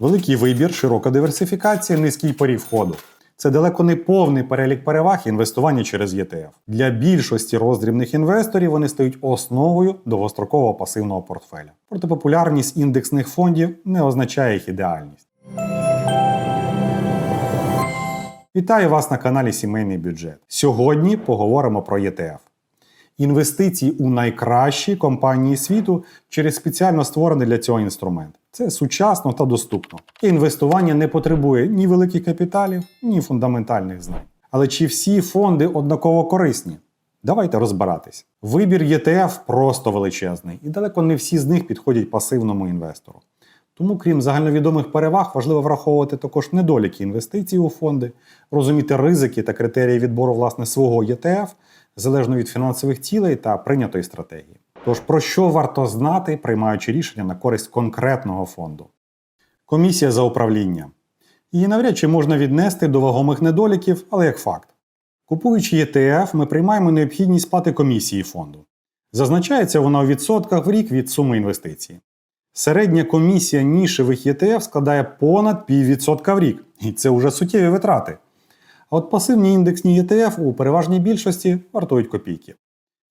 Великий вибір, широка диверсифікація, низький поріг входу. Це далеко не повний перелік переваг інвестування через ETF. Для більшості роздрібних інвесторів вони стають основою довгострокового пасивного портфеля. Проте популярність індексних фондів не означає їх ідеальність. Вітаю вас на каналі Сімейний бюджет. Сьогодні поговоримо про ETF. Інвестиції у найкращі компанії світу через спеціально створений для цього інструмент. Це сучасно та доступно. Інвестування не потребує ні великих капіталів, ні фундаментальних знань. Але чи всі фонди однаково корисні? Давайте розбиратись. Вибір ETF просто величезний, і далеко не всі з них підходять пасивному інвестору. Тому, крім загальновідомих переваг, важливо враховувати також недоліки інвестицій у фонди, розуміти ризики та критерії відбору власне свого ETF, залежно від фінансових цілей та прийнятої стратегії. Тож про що варто знати, приймаючи рішення на користь конкретного фонду? Комісія за управління. Її навряд чи можна віднести до вагомих недоліків, але як факт. Купуючи ETF, ми приймаємо необхідність сплати комісії фонду. Зазначається вона у відсотках в рік від суми інвестицій. Середня комісія нішевих ETF складає понад піввідсотка в рік, і це вже суттєві витрати. А от пасивні індексні ETF у переважній більшості вартують копійки.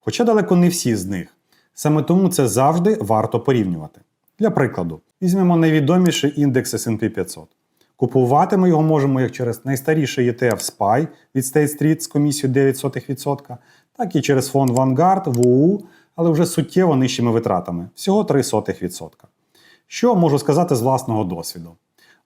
Хоча далеко не всі з них. Саме тому це завжди варто порівнювати. Для прикладу, візьмемо найвідоміший індекс SP 500. Купувати ми його можемо як через найстаріший ETF SPY від State Street з комісією 9%, так і через фонд Vanguard ВУ, але вже суттєво нижчими витратами всього 0,03%. Що можу сказати з власного досвіду?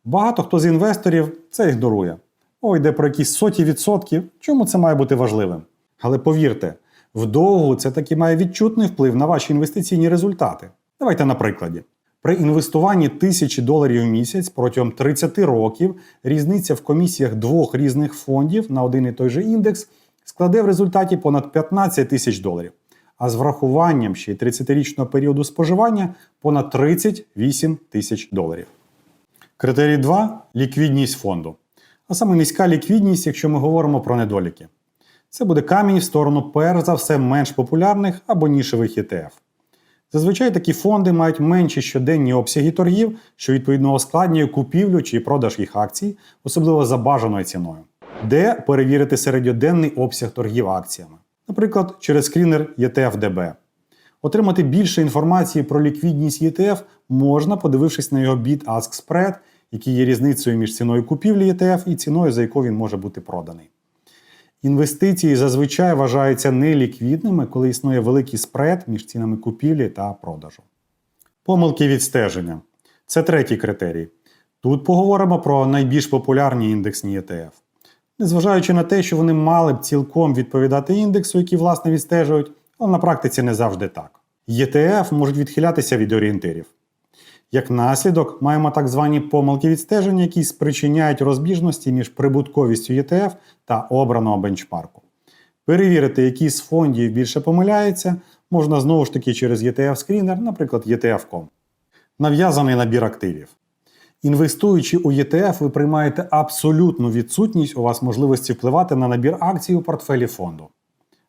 Багато хто з інвесторів це ігнорує. О, йде про якісь соті відсотків, чому це має бути важливим? Але повірте, вдовгу це таки має відчутний вплив на ваші інвестиційні результати. Давайте на прикладі. При інвестуванні тисячі доларів в місяць протягом 30 років різниця в комісіях двох різних фондів на один і той же індекс складе в результаті понад 15 тисяч доларів, а з врахуванням ще й 30-річного періоду споживання понад 38 тисяч доларів. Критерій 2 ліквідність фонду. А саме низька ліквідність, якщо ми говоримо про недоліки. Це буде камінь в сторону, перш за все, менш популярних або нішевих ETF. Зазвичай такі фонди мають менші щоденні обсяги торгів, що відповідно ускладнює купівлю чи продаж їх акцій, особливо за бажаною ціною. Де перевірити середньоденний обсяг торгів акціями, наприклад, через скрінер ETF-DB. Отримати більше інформації про ліквідність ETF можна, подивившись на його bid-ask spread, який є різницею між ціною купівлі ETF і ціною, за яку він може бути проданий. Інвестиції зазвичай вважаються неліквідними, коли існує великий спред між цінами купівлі та продажу. Помилки відстеження це третій критерій. Тут поговоримо про найбільш популярні індексні ETF. Незважаючи на те, що вони мали б цілком відповідати індексу, який власне відстежують, але на практиці не завжди так. ETF можуть відхилятися від орієнтирів. Як наслідок, маємо так звані помилки відстеження, які спричиняють розбіжності між прибутковістю ETF та обраного бенчмарку. Перевірити, який з фондів більше помиляється, можна знову ж таки через ETF-скрінер, наприклад, ETF.com. Нав'язаний набір активів. Інвестуючи у ETF, ви приймаєте абсолютну відсутність у вас можливості впливати на набір акцій у портфелі фонду.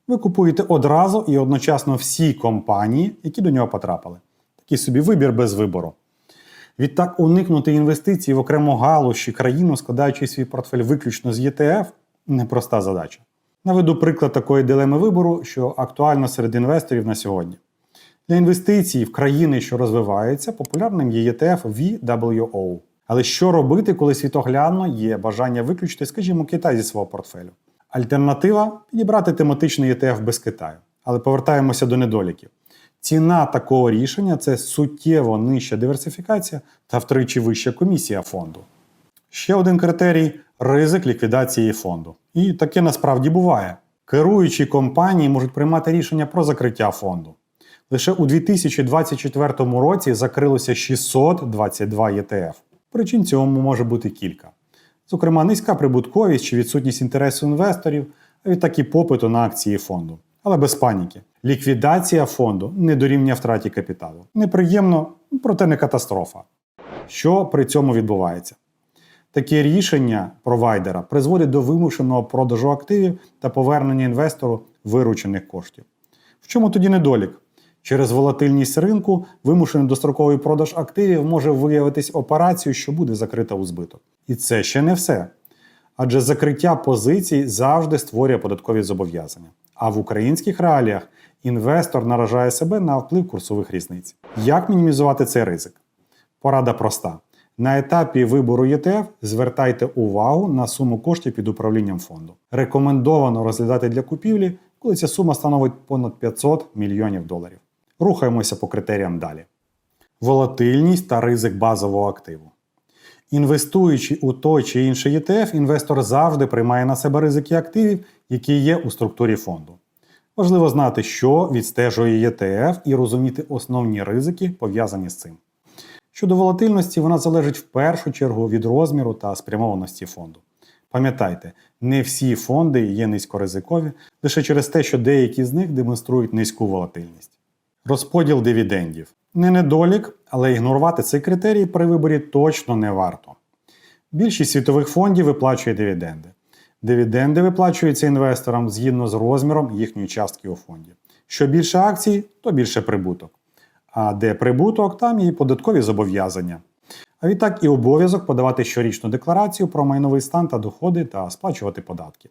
Ви купуєте одразу і одночасно всі компанії, які до нього потрапили. Такий собі вибір без вибору. Відтак, уникнути інвестицій в окрему галузь чи країну, складаючи свій портфель виключно з ETF, непроста задача. Наведу приклад такої дилеми вибору, що актуальна серед інвесторів на сьогодні. Для інвестицій в країни, що розвиваються, популярним є ETF VWO. Але що робити, коли світоглядно є бажання виключити, скажімо, Китай зі свого портфелю? Альтернатива підібрати тематичний ETF без Китаю. Але повертаємося до недоліків. Ціна такого рішення це суттєво нижча диверсифікація та втричі вища комісія фонду. Ще один критерій ризик ліквідації фонду. І таке насправді буває. Керуючі компанії можуть приймати рішення про закриття фонду. Лише у 2024 році закрилося 622 ETF. Причин цьому може бути кілька. Зокрема, низька прибутковість чи відсутність інтересу інвесторів, а відтак і попиту на акції фонду. Але без паніки. Ліквідація фонду не дорівнює втраті капіталу. Неприємно, проте не катастрофа. Що при цьому відбувається? Таке рішення провайдера призводить до вимушеного продажу активів та повернення інвестору виручених коштів. В чому тоді недолік? Через волатильність ринку вимушений достроковий продаж активів може виявитись операцією, що буде закрита у збиток. І це ще не все. Адже закриття позицій завжди створює податкові зобов'язання. А в українських реаліях інвестор наражає себе на вплив курсових різниць. Як мінімізувати цей ризик? Порада проста. На етапі вибору ЄТФ звертайте увагу на суму коштів під управлінням фонду. Рекомендовано розглядати для купівлі, коли ця сума становить понад 500 мільйонів доларів. Рухаємося по критеріям далі. Волатильність та ризик базового активу. Інвестуючи у той чи інший ETF, інвестор завжди приймає на себе ризики активів, які є у структурі фонду. Важливо знати, що відстежує ETF і розуміти основні ризики, пов'язані з цим. Щодо волатильності, вона залежить в першу чергу від розміру та спрямованості фонду. Пам'ятайте, не всі фонди є низькоризикові лише через те, що деякі з них демонструють низьку волатильність. Розподіл дивідендів. Не недолік, але ігнорувати цей критерій при виборі точно не варто. Більшість світових фондів виплачує дивіденди. Дивіденди виплачуються інвесторам згідно з розміром їхньої частки у фонді. Що більше акцій, то більше прибуток. А де прибуток, там і податкові зобов'язання. А відтак і обов'язок подавати щорічну декларацію про майновий стан та доходи та сплачувати податки.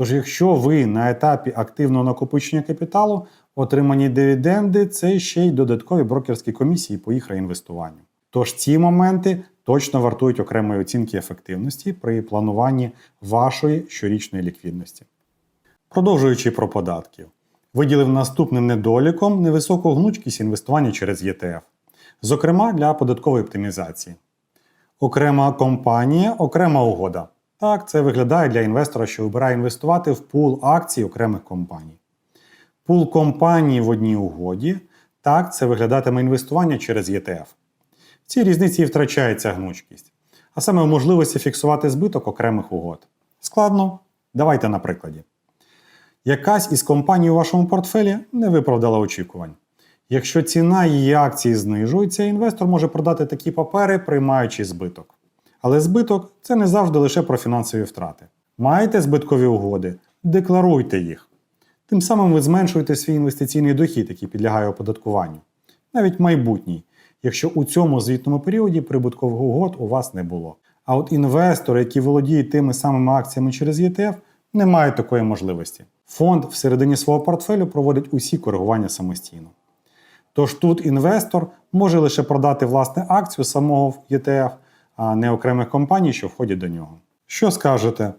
Тож, якщо ви на етапі активного накопичення капіталу, отримані дивіденди це ще й додаткові брокерські комісії по їх реінвестуванню. Тож ці моменти точно вартують окремої оцінки ефективності при плануванні вашої щорічної ліквідності. Продовжуючи про податки, виділив наступним недоліком невисоку гнучкість інвестування через ЄТФ, зокрема для податкової оптимізації. Окрема компанія, окрема угода. Так, це виглядає для інвестора, що вибирає інвестувати в пул акцій окремих компаній. Пул компаній в одній угоді. Так, це виглядатиме інвестування через ЄТФ. В цій різниці і втрачається гнучкість, а саме в можливості фіксувати збиток окремих угод. Складно? Давайте на прикладі. Якась із компаній у вашому портфелі не виправдала очікувань. Якщо ціна її акції знижується, інвестор може продати такі папери, приймаючи збиток. Але збиток це не завжди лише про фінансові втрати. Маєте збиткові угоди, декларуйте їх. Тим самим ви зменшуєте свій інвестиційний дохід, який підлягає оподаткуванню, навіть майбутній, якщо у цьому звітному періоді прибуткових угод у вас не було. А от інвестори, які володіють тими самими акціями через ЄТФ, не мають такої можливості. Фонд всередині свого портфелю проводить усі коригування самостійно. Тож тут інвестор може лише продати власне акцію самого ЄТФ, а не окремих компаній, що входять до нього. Що скажете?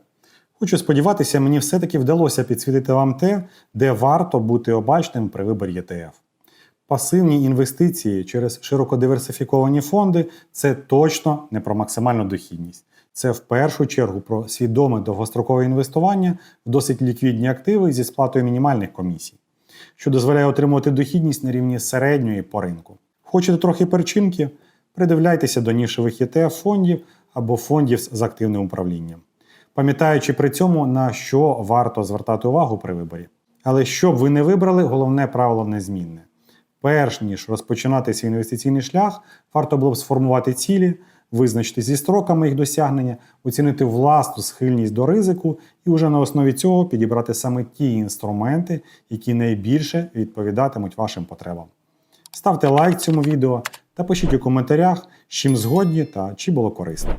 Хочу сподіватися, мені все-таки вдалося підсвітити вам те, де варто бути обачним при виборі ЄТФ. Пасивні інвестиції через широко диверсифіковані фонди це точно не про максимальну дохідність. Це в першу чергу про свідоме довгострокове інвестування в досить ліквідні активи зі сплатою мінімальних комісій, що дозволяє отримувати дохідність на рівні середньої по ринку. Хочете трохи перчинки? Придивляйтеся до нішевих ETF фондів або фондів з активним управлінням, пам'ятаючи при цьому, на що варто звертати увагу при виборі. Але що б ви не вибрали, головне правило незмінне. Перш ніж розпочинати свій інвестиційний шлях, варто було б сформувати цілі, визначити зі строками їх досягнення, оцінити власну схильність до ризику і вже на основі цього підібрати саме ті інструменти, які найбільше відповідатимуть вашим потребам. Ставте лайк цьому відео та пишіть у коментарях, чим згодні та чи було корисно.